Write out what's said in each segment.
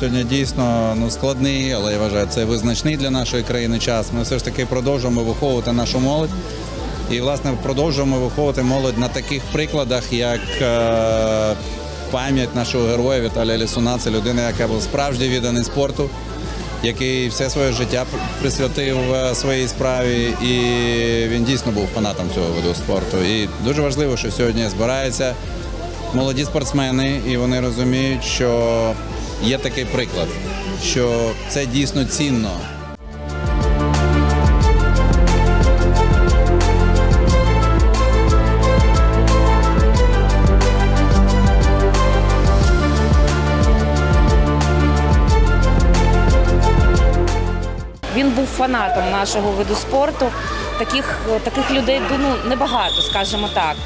сьогодні дійсно ну, складний, але я вважаю, це визначний для нашої країни час. Ми все ж таки продовжуємо виховувати нашу молодь. І, власне, продовжуємо виховувати молодь на таких прикладах, як е, пам'ять нашого героя Віталія Лісуна. Це людина, яка була справді відданий спорту, який все своє життя присвятив е, своїй справі, і він дійсно був фанатом цього виду спорту. І дуже важливо, що сьогодні збираються молоді спортсмени, і вони розуміють, що є такий приклад, що це дійсно цінно. Він був фанатом нашого виду спорту. Таких, таких людей ну, небагато, скажімо так.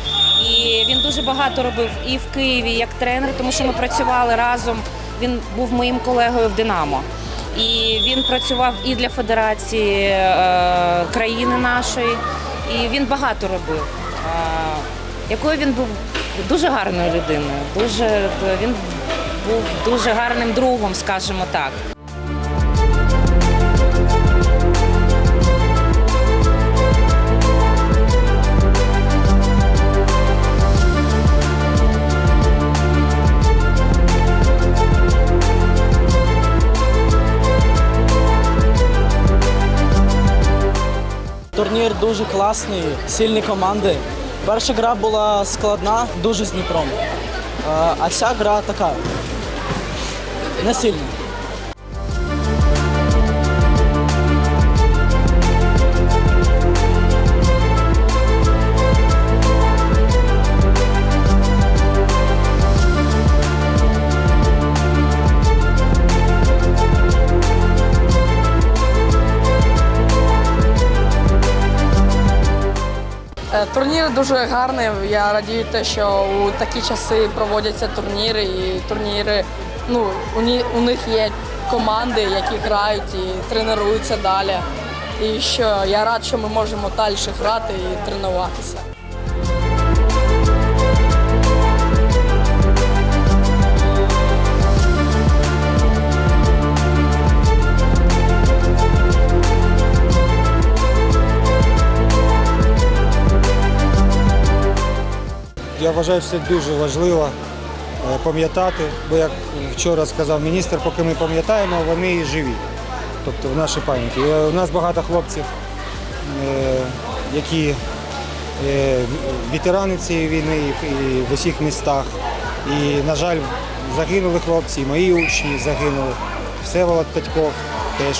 І він дуже багато робив і в Києві як тренер, тому що ми працювали разом. Він був моїм колегою в Динамо. І він працював і для федерації е, країни нашої, і він багато робив. Е, якою він був дуже гарною людиною. Дуже він був дуже гарним другом, скажімо так. Турнір дуже класний, сильні команди. Перша гра була складна, дуже з Дніпром. А- А ця гра така не сильна. Турнір дуже гарний. Я радію те, що у такі часи проводяться турніри, і турніри ну у, ні, у них є команди, які грають і тренуються далі. І що я рад, що ми можемо далі грати і тренуватися. Я вважаю, що це дуже важливо е, пам'ятати, бо як вчора сказав міністр, поки ми пам'ятаємо, вони і живі. Тобто в нашій пам'яті. Е, У нас багато хлопців, е, які ветерани цієї війни і в усіх містах. І, на жаль, загинули хлопці, і мої учні загинули. Всеволод Петьков теж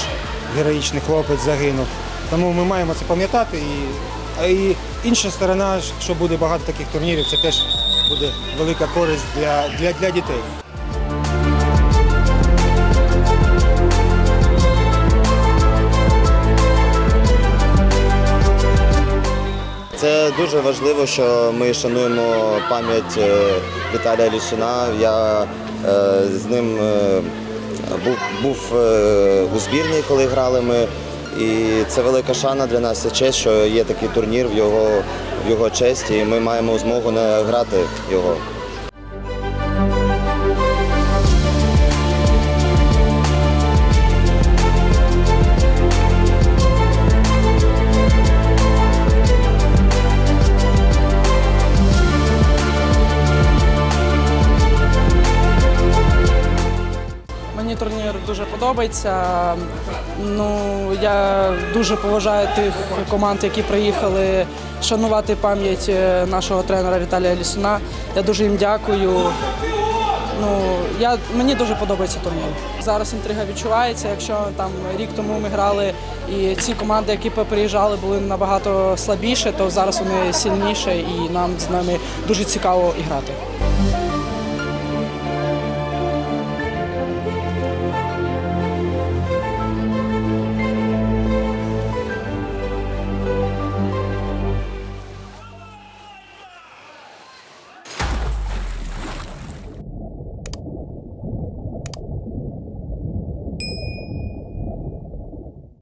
героїчний хлопець загинув. Тому ми маємо це пам'ятати. І, і інша сторона, що буде багато таких турнірів, це теж буде велика користь для, для, для дітей. Це дуже важливо, що ми шануємо пам'ять е, Віталія Лісуна. Я е, з ним е, був, був у збірній, коли грали ми. І це велика шана для нас, це честь, що є такий турнір в його, в його честь, і ми маємо змогу не грати його. Дуже подобається. Ну, я дуже поважаю тих команд, які приїхали шанувати пам'ять е, нашого тренера Віталія Лісуна. Я дуже їм дякую. Ну, я, мені дуже подобається турнір. Зараз інтрига відчувається. Якщо там рік тому ми грали і ці команди, які приїжджали, були набагато слабіше, то зараз вони сильніше і нам з ними дуже цікаво і грати.